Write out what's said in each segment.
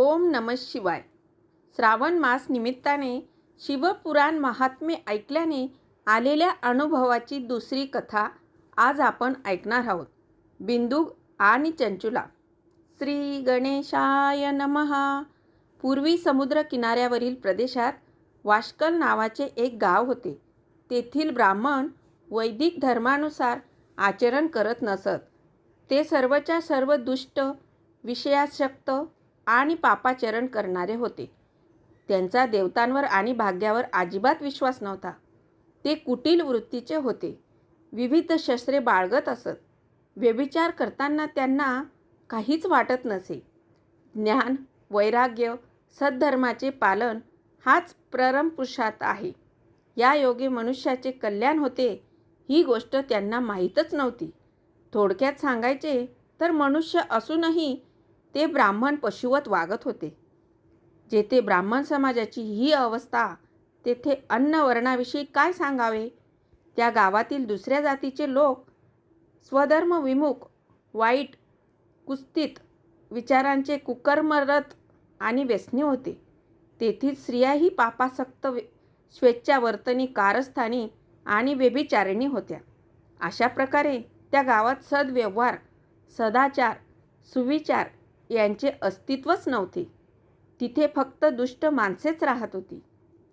ओम नम शिवाय. श्रावण मास निमित्ताने शिवपुराण महात्म्य ऐकल्याने आलेल्या अनुभवाची दुसरी कथा आज आपण ऐकणार आहोत. बिंदू आणि चंचुला. श्री गणेशाय नमहा पूर्वी समुद्र किनाऱ्यावरील प्रदेशात वाष्कल नावाचे एक गाव होते. तेथील ब्राह्मण वैदिक धर्मानुसार आचरण करत नसत. ते सर्वच्या सर्व दुष्ट विषयाशक्त आणि पापाचरण करणारे होते. त्यांचा देवतांवर आणि भाग्यावर अजिबात विश्वास नव्हता. ते कुटील वृत्तीचे होते. विविध शस्त्रे बाळगत असत. व्यभिचार करताना त्यांना काहीच वाटत नसे. ज्ञान वैराग्य सद्धर्माचे पालन हाच परमपुरुषात आहे. या योगे मनुष्याचे कल्याण होते ही गोष्ट त्यांना माहीतच नव्हती. थोडक्यात सांगायचे तर मनुष्य असूनही ते ब्राह्मण पशुवत वागत होते. जेथे ब्राह्मण समाजाची ही अवस्था तेथे अन्नवर्णाविषयी काय सांगावे? त्या गावातील दुसऱ्या जातीचे लोक स्वधर्म विमुख वाईट कुस्तीत विचारांचे कुकर्मरत आणि व्यसनी होते. तेथील स्त्रियाही पापासक्त स्वेच्छावर्तनी कारस्थानी आणि व्यभिचारिणी होत्या. अशा प्रकारे त्या गावात सद्व्यवहार सदाचार सुविचार यांचे अस्तित्वच नव्हते. तिथे फक्त दुष्ट माणसेच राहत होती.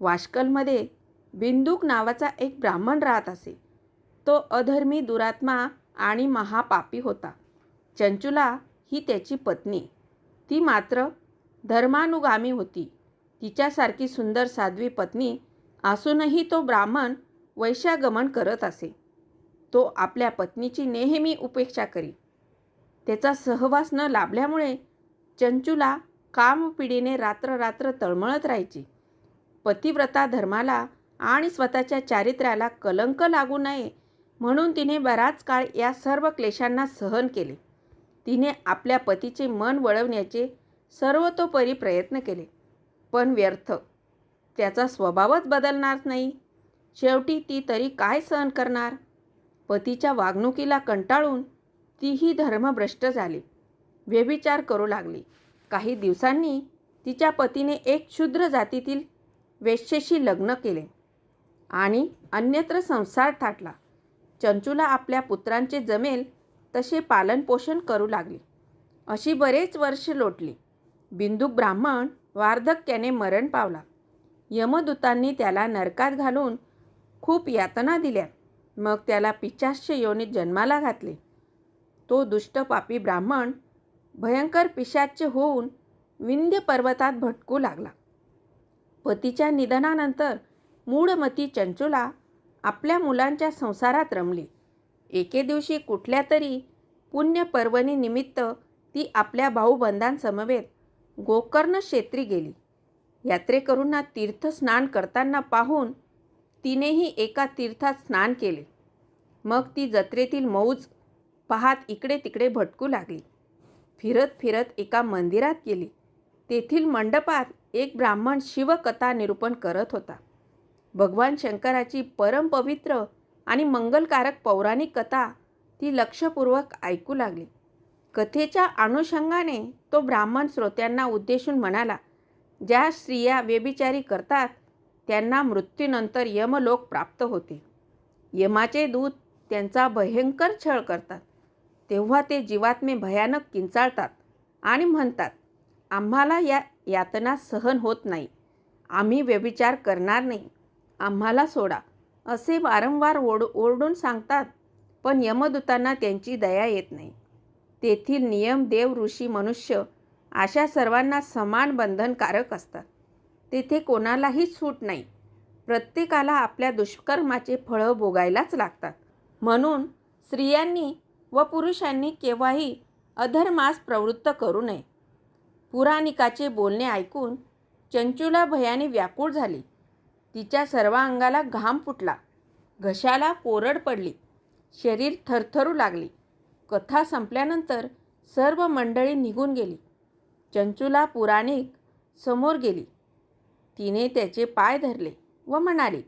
वाशकलमध्ये बिंदूक नावाचा एक ब्राह्मण राहत असे. तो अधर्मी दुरात्मा आणि महापापी होता. चंचुला ही त्याची पत्नी. ती मात्र धर्मानुगामी होती. तिच्यासारखी सुंदर साध्वी पत्नी असूनही तो ब्राह्मण वैशागमन करत असे. तो आपल्या पत्नीची नेहमी उपेक्षा करी. त्याचा सहवास न लाभल्यामुळे चंचूला कामपिढीने रात्र रात्र तळमळत राहायची. पतिव्रता धर्माला आणि स्वतःच्या चारित्र्याला कलंक लागू नये म्हणून तिने बराच काळ या सर्व क्लेशांना सहन केले. तिने आपल्या पतीचे मन वळवण्याचे सर्वतोपरी प्रयत्न केले. पण व्यर्थ. त्याचा स्वभावच बदलणार नाही. शेवटी ती तरी काय सहन करणार? पतीच्या वागणुकीला कंटाळून तीही धर्मभ्रष्ट झाली. व्यभिचार करू लागली. काही दिवसांनी तिच्या पतीने एक क्षुद्र जातीतील वेश्येशी लग्न केले आणि अन्यत्र संसार थाटला. चंचूला आपल्या पुत्रांचे जमेल तसे पालनपोषण करू लागली. अशी बरेच वर्ष लोटली. बिंदुक ब्राह्मण वार्धक्याने मरण पावला. यमदूतांनी त्याला नरकात घालून खूप यातना दिल्या. मग त्याला पिचाश्य योनीत जन्माला घातले. तो दुष्ट पापी ब्राह्मण भयंकर पिशाच्य होऊन विंध्य पर्वतात भटकू लागला. पतीच्या निधनानंतर मूढमती चंचुला आपल्या मुलांच्या संसारात रमली. एके दिवशी कुठल्या तरी पुण्यपर्वणी निमित्त ती आपल्या भाऊबंधांसमवेत गोकर्ण क्षेत्री गेली. यात्रेकरूंना तीर्थस्नान करताना पाहून तिनेही एका तीर्थात स्नान केले. मग ती जत्रेतील मौज पाहात इकडे तिकडे भटकू लागली. फिरत फिरत एका मंदिरात गेली. तेथील मंडपात एक ब्राह्मण शिवकथा निरूपण करत होता. भगवान शंकराची परमपवित्र आणि मंगलकारक पौराणिक कथा ती लक्षपूर्वक ऐकू लागली. कथेच्या अनुषंगाने तो ब्राह्मण श्रोत्यांना उद्देशून म्हणाला ज्या स्त्रिया व्यभिचारी करतात त्यांना मृत्यूनंतर यमलोक प्राप्त होते. यमाचे दूत त्यांचा भयंकर छळ करतात. तेव्हा ते जीवात्मे भयानक किंचाळतात आणि म्हणतात आम्हाला या यातना सहन होत नाही. आम्ही व्यभिचार करणार नाही. आम्हाला सोडा. असे वारंवार ओढ ओरडून सांगतात पण यमदूतांना त्यांची दया येत नाही. तेथील नियम देव ऋषी मनुष्य अशा सर्वांना समान बंधनकारक असतात. तेथे कोणालाही सूट नाही. प्रत्येकाला आपल्या दुष्कर्माचे फळं भोगायलाच लागतात. म्हणून स्त्रियांनी व पुरुषांनी केव्हाही अधर्मास प्रवृत्त करू नये. पुराणिकाचे बोलणे ऐकून चंचुला भयाने व्याकुळ झाली. तिच्या सर्व अंगाला घाम फुटला. घशाला कोरड पडली. शरीर थरथरू लागली. कथा संपल्यानंतर सर्व मंडळी निघून गेली. चंचुला पुराणिक समोर गेली. तिने त्याचे पाय धरले व म्हणाली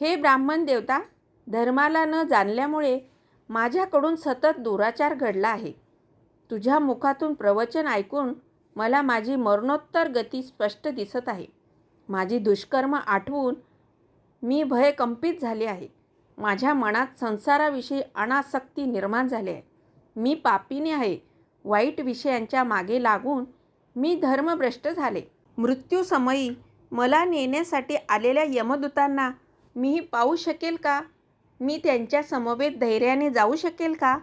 हे ब्राह्मण देवता धर्माला न जाणल्यामुळे माझ्याकडून सतत दुराचार घडला आहे. तुझ्या मुखातून प्रवचन ऐकून मला माझी मरणोत्तर गती स्पष्ट दिसत आहे. माझी दुष्कर्म आठवून मी भयकंपित झाले आहे. माझ्या मनात संसाराविषयी अनासक्ती निर्माण झाली आहे. मी पापीने आहे. वाईट विषयांच्या मागे लागून मी धर्मभ्रष्ट झाले. मृत्यूसमयी मला नेण्यासाठी आलेल्या यमदूतांना मी पाहू शकेल का? मी त्यांच्या समवेत धैर्याने जाऊ शकेल का?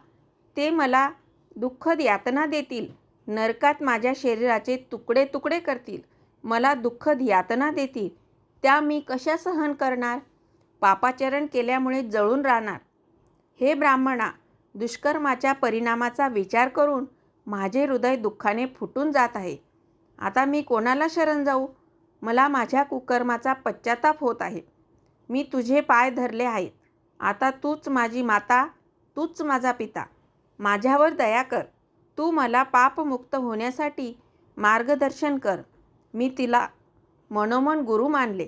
ते मला दुःखद यातना देतील. नरकात माझ्या शरीराचे तुकडे तुकडे करतील. मला दुःखद यातना देतील. त्या मी कशा सहन करणार? पापाचरण केल्यामुळे जळून राहणार. हे ब्राह्मणा दुष्कर्माच्या परिणामाचा विचार करून माझे हृदय दुःखाने फुटून जात आहे. आता मी कोणाला शरण जाऊ? मला माझ्या कुकर्माचा पश्चाताप होत आहे. मी तुझे पाय धरले आहेत. आता तूच माझी माता तूच माझा पिता. माझ्यावर दया कर. तू मला पापमुक्त होण्यासाठी मार्गदर्शन कर. मी तिला मनोमन गुरु मानले.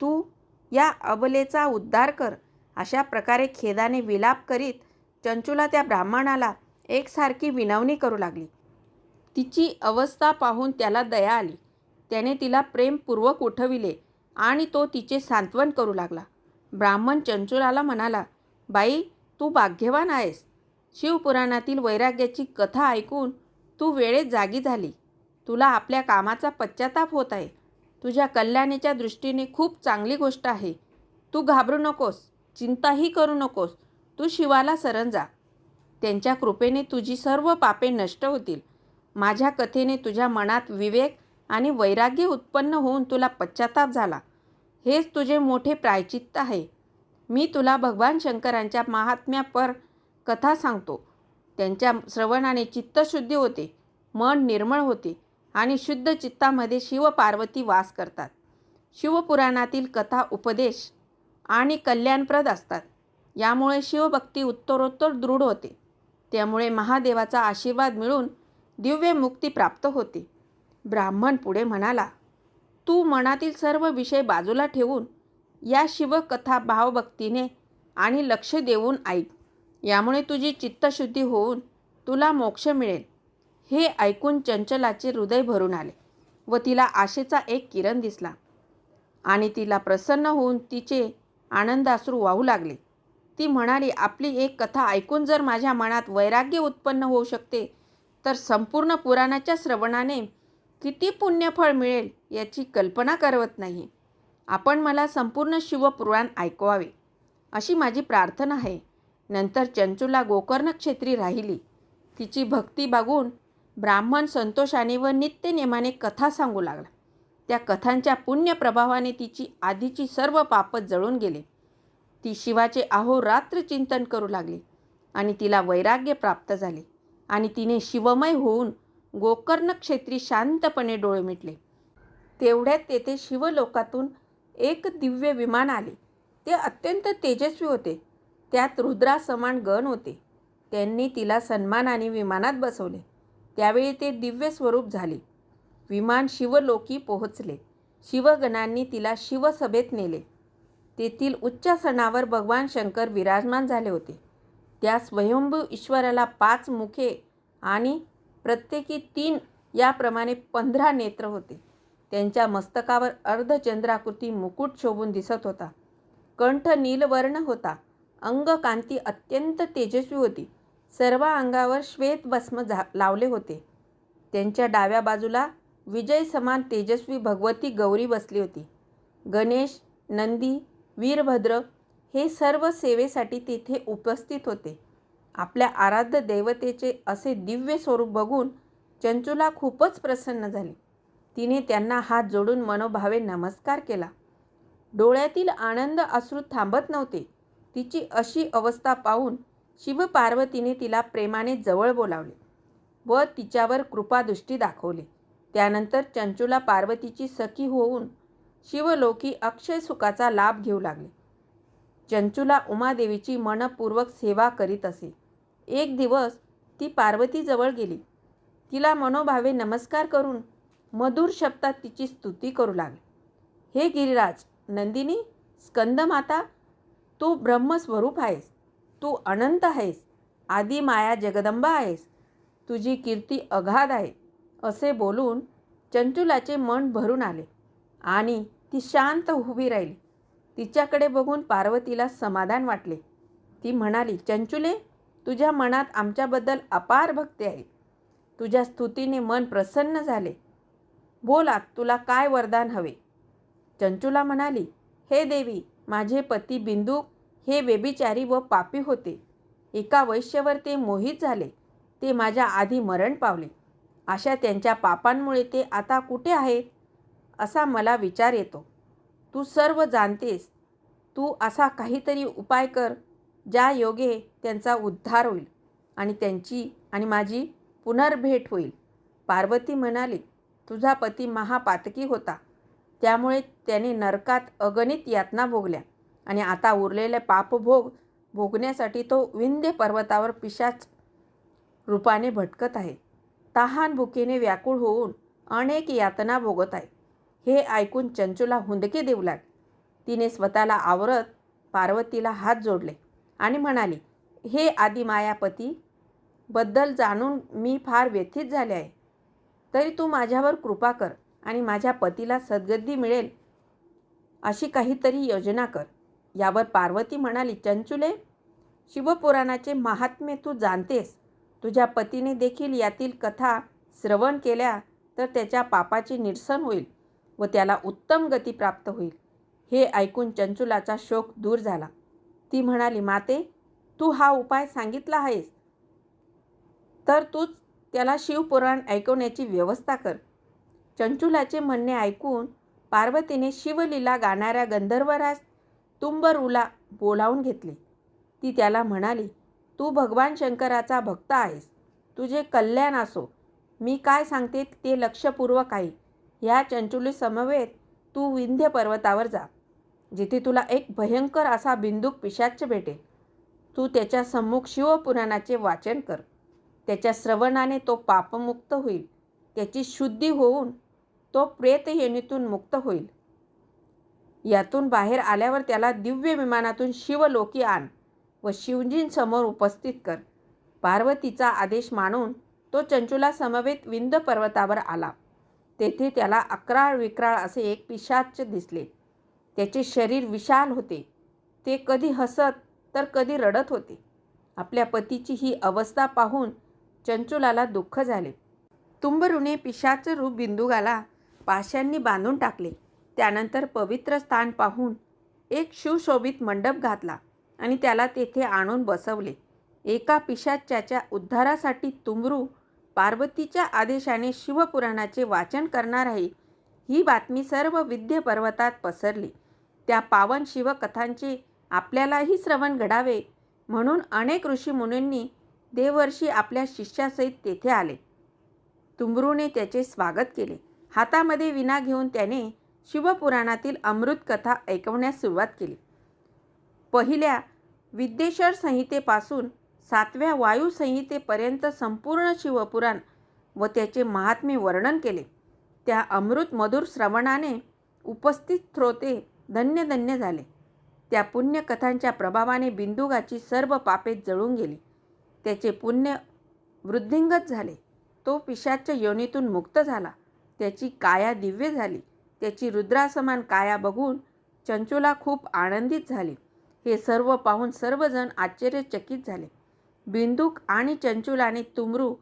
तू या अबलेचा उद्धार कर. अशा प्रकारे खेदाने विलाप करीत चंचूला त्या ब्राह्मणाला एकसारखी विनवणी करू लागली. तिची अवस्था पाहून त्याला दया आली. त्याने तिला प्रेमपूर्वक उठविले आणि तो तिचे सांत्वन करू लागला. ब्राह्मण चंचुलाला म्हणाला बाई तू भाग्यवान आहेस. शिवपुराणातील वैराग्याची कथा ऐकून तू वेळेत जागी झाली. तुला आपल्या कामाचा पश्चाताप होत आहे. तुझ्या कल्याणीच्या दृष्टीने खूप चांगली गोष्ट आहे. तू घाबरू नकोस चिंताही करू नकोस. तू शिवाला सरण जा. त्यांच्या कृपेने तुझी सर्व पापे नष्ट होतील. माझ्या कथेने तुझ्या मनात विवेक आणि वैराग्य उत्पन्न होऊन तुला पश्चाताप झाला. हेच तुझे मोठे प्रायचित्त आहे. मी तुला भगवान शंकरांच्या महात्म्यापर कथा सांगतो. त्यांच्या श्रवणाने चित्तशुद्धी होते मन निर्मळ होते आणि शुद्ध चित्तामध्ये शिवपार्वती वास करतात. शिवपुराणातील कथा उपदेश आणि कल्याणप्रद असतात. यामुळे शिवभक्ती उत्तरोत्तर दृढ होते. त्यामुळे महादेवाचा आशीर्वाद मिळून दिव्य मुक्ती प्राप्त होते. ब्राह्मण पुढे म्हणाला तू मनातील सर्व विषय बाजूला ठेवून या शिवकथा भावभक्तीने आणि लक्ष देऊन ऐक. यामुळे तुझी चित्तशुद्धी होऊन तुला मोक्ष मिळेल. हे ऐकून चंचलाचे हृदय भरून आले व तिला आशेचा एक किरण दिसला आणि तिला प्रसन्न होऊन तिचे आनंदाश्रू वाहू लागले. ती म्हणाली आपली एक कथा ऐकून जर माझ्या मनात वैराग्य उत्पन्न होऊ शकते तर संपूर्ण पुराणाच्या श्रवणाने किती पुण्यफळ मिळेल याची कल्पना करवत नाही. आपण मला संपूर्ण शिवपुराण ऐकवावे अशी माझी प्रार्थना आहे. नंतर चंचूला गोकर्ण क्षेत्री राहिली. तिची भक्ती बघून ब्राह्मण संतोषाने व नित्यनेमाने कथा सांगू लागला. त्या कथांच्या पुण्यप्रभावाने तिची आधीची सर्व पापं जळून गेले. ती शिवाचे अहोरात्र चिंतन करू लागली आणि तिला वैराग्य प्राप्त झाले आणि तिने शिवमय होऊन गोकर्ण क्षेत्री शांतपणे डोळे मिटले. तेवढ्यात तेथे शिवलोकातून एक दिव्य विमान आले. ते अत्यंत तेजस्वी होते. त्यात रुद्रासमान गण होते. त्यांनी तिला सन्मानाने विमानात बसवले. त्यावेळी ते दिव्य स्वरूप झाले. विमान शिवलोकी पोहोचले. शिवगणांनी तिला शिवसभेत नेले. तेथील उच्चासनावर भगवान शंकर विराजमान झाले होते. त्या स्वयंभू ईश्वराला पाच मुखे आणि प्रत्येकी तीन याप्रमाणे पंधरा नेत्र होते. त्यांच्या मस्तकावर अर्धचंद्राकृती मुकुट शोभून दिसत होता. कंठ नीलवर्ण होता. अंगकांती अत्यंत तेजस्वी होती. सर्व अंगावर श्वेत भस्म झा लावले होते. त्यांच्या डाव्या बाजूला विजय समान तेजस्वी भगवती गौरी बसली होती. गणेश नंदी वीरभद्र हे सर्व सेवेसाठी तेथे उपस्थित होते. आपल्या आराध्य देवतेचे असे दिव्य स्वरूप बघून चंचूला खूपच प्रसन्न झाली. तिने त्यांना हात जोडून मनोभावे नमस्कार केला. डोळ्यातील आनंद अश्रू थांबत नव्हते. तिची अशी अवस्था पाहून शिवपार्वतीने तिला प्रेमाने जवळ बोलावले व तिच्यावर कृपादृष्टी दाखवली. त्यानंतर चंचूला पार्वतीची सखी होऊन शिवलोकी अक्षय सुखाचा लाभ घेऊ लागले. चंचूला उमादेवीची मनपूर्वक सेवा करीत असे. एक दिवस ती पार्वतीजवळ गेली. तिला मनोभावे नमस्कार करून मधुर शब्दात तिची स्तुती करू लागली. हे गिरिराज नंदिनी स्कंदमाता तू ब्रह्मस्वरूप आहेस. तू अनंत आहेस. आदी माया जगदंबा आहेस. तुझी कीर्ती अगाध आहे. असे बोलून चंचुलाचे मन भरून आले आणि ती शांत उभी राहिली. तिच्याकडे बघून पार्वतीला समाधान वाटले. ती म्हणाली चंचुले तुझ्या मनात आमच्याबद्दल अपार भक्ती आहे. तुझ्या स्तुतीने मन प्रसन्न झाले. बोला तुला काय वरदान हवे? चंचुला म्हणाली हे देवी माझे पती बिंदू हे व्यभिचारी व पापी होते. एका वैश्यवर ते मोहित झाले. ते माझ्या आधी मरण पावले. अशा त्यांच्या पापांमुळे ते आता कुठे आहेत? असा मला विचार येतो. तू सर्व जाणतेस. तू असा काहीतरी उपाय कर. ज्या योगे त्यांचा उद्धार होईल आणि त्यांची आणि माझी पुनर्भेट होईल. पार्वती म्हणाली तुझा पती महापातकी होता. त्यामुळे त्याने नरकात अगणित यातना भोगल्या आणि आता उरलेले पापभोग भोगण्यासाठी तो विंध्य पर्वतावर पिशाच रूपाने भटकत आहे. तहान भुकेने व्याकुळ होऊन अनेक यातना भोगत आहे. हे ऐकून चंचूला हुंदके देऊ लाग तिने स्वतःला आवरत पार्वतीला हात जोडले. आणि म्हणाली हे आदिमायापती बद्दल जाणून मी फार व्यथित झाले आहे. तरी तू माझ्यावर कृपा कर आणि माझ्या पतीला सद्गती मिळेल अशी काहीतरी योजना कर. यावर पार्वती म्हणाली चंचुले शिवपुराणाचे महात्म्य तू जाणतेस. तुझ्या पतीने देखील यातील कथा श्रवण केल्या तर त्याच्या पापाचे निरसन होईल व त्याला उत्तम गती प्राप्त होईल. हे ऐकून चंचुलाचा शोक दूर झाला. ती म्हणाली माते तू हा उपाय सांगितला आहेस. तर तूच त्याला शिवपुराण ऐकवण्याची व्यवस्था कर. चंचुलाचे म्हणणे ऐकून पार्वतीने शिवलीला गाणाऱ्या गंधर्वराज तुंबरूला बोलावून घेतले. ती त्याला म्हणाली तू भगवान शंकराचा भक्त आहेस. तुझे कल्याण असो. मी काय सांगते ते लक्षपूर्वक आहे ह्या चंचुली समवेत तू विंध्य पर्वतावर जा. जिथे तुला एक भयंकर असा बिंदूक पिशाच भेटेल. तू त्याच्या सम्मुख शिवपुराणाचे वाचन कर. त्याच्या श्रवणाने तो पापमुक्त होईल. त्याची शुद्धी होऊन तो प्रेत येणीतून मुक्त होईल. यातून बाहेर आल्यावर त्याला दिव्य विमानातून शिवलोकी आण व शिवजींसमोर उपस्थित कर. पार्वतीचा आदेश मानून तो चंचुला समवेत विंद पर्वतावर आला. तेथे त्याला अकराळ विक्राळ असे एक पिशाच दिसले. त्याचे शरीर विशाल होते. ते कधी हसत तर कधी रडत होते. आपल्या पतीची ही अवस्था पाहून चंचुलाला दुःख झाले. तुंबरुने पिशाचं रूप बिंदुगाला पाशांनी बांधून टाकले. त्यानंतर पवित्र स्थान पाहून एक शिवशोभित मंडप घातला आणि त्याला तेथे आणून बसवले. एका पिशाच्याच्या उद्धारासाठी तुंबरू पार्वतीच्या आदेशाने शिवपुराणाचे वाचन करणार आहे ही बातमी सर्व विद्यपर्वतात पसरली. त्या पावन शिवकथांचे आपल्यालाही श्रवण घडावे म्हणून अनेक ऋषीमुनींनी देवर्षी आपल्या शिष्यासहित तेथे आले. तुंबरूने त्याचे स्वागत केले. हातामध्ये विना घेऊन त्याने शिवपुराणातील अमृत कथा ऐकवण्यास सुरुवात केली. पहिल्या विद्येश्वर संहितेपासून सातव्या वायुसंहितेपर्यंत संपूर्ण शिवपुराण व त्याचे महात्म्य वर्णन केले. त्या अमृत मधुर श्रवणाने उपस्थित श्रोते धन्य धन्य झाले. त्या पुण्यकथांच्या प्रभावाने बिंदुगाची सर्व पापे जळून गेली. त्याचे पुण्य वृद्धिंगत झाले. तो पिशाच्या योनीतून मुक्त झाला. त्याची काया दिव्य झाली. त्याची रुद्रासमान काया बघून चंचुला खूप आनंदित झाली. हे सर्व पाहून सर्वजण आश्चर्यचकित झाले. बिंदूक आणि चंचुलाने तुमरू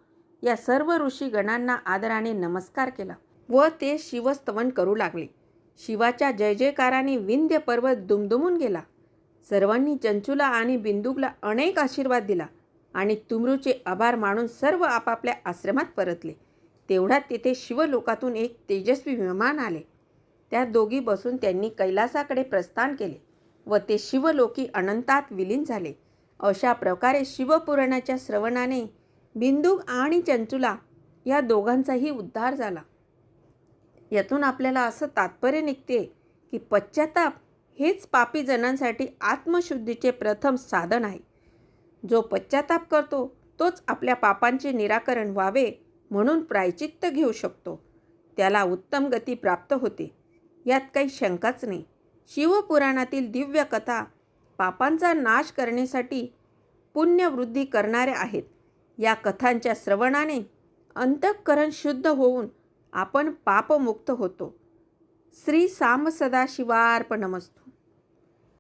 या सर्व ऋषीगणांना आदराने नमस्कार केला व ते शिवस्तवन करू लागले. शिवाच्या जय जयकाराने विंध्य पर्वत दुमदुमून गेला. सर्वांनी चंचुला आणि बिंदुकला अनेक आशीर्वाद दिला आणि तुमरूचे आभार मानून सर्व आपापल्या आश्रमात परतले. तेवढ्यात तेथे शिवलोकातून एक तेजस्वी विमान आले. त्या दोघी बसून त्यांनी कैलासाकडे प्रस्थान केले व ते शिवलोकी अनंतात विलीन झाले. अशा प्रकारे शिवपुराणाच्या श्रवणाने बिंदुक आणि चंचुला या दोघांचाही उद्धार झाला. यातून आपल्याला असं तात्पर्य निघते की पश्चाताप हेच पापी जणांसाठी आत्मशुद्धीचे प्रथम साधन आहे. जो पश्चाताप करतो तोच आपल्या पापांचे निराकरण व्हावे म्हणून प्रायचित्त घेऊ शकतो. त्याला उत्तम गती प्राप्त होते. यात काही शंकाच नाही. शिवपुराणातील दिव्य कथा पापांचा नाश करण्यासाठी पुण्यवृद्धी करणाऱ्या आहेत. या कथांच्या श्रवणाने अंतःकरण शुद्ध होऊन आपण पापमुक्त होतो. श्री साम सदाशिवार्पणमस्तू.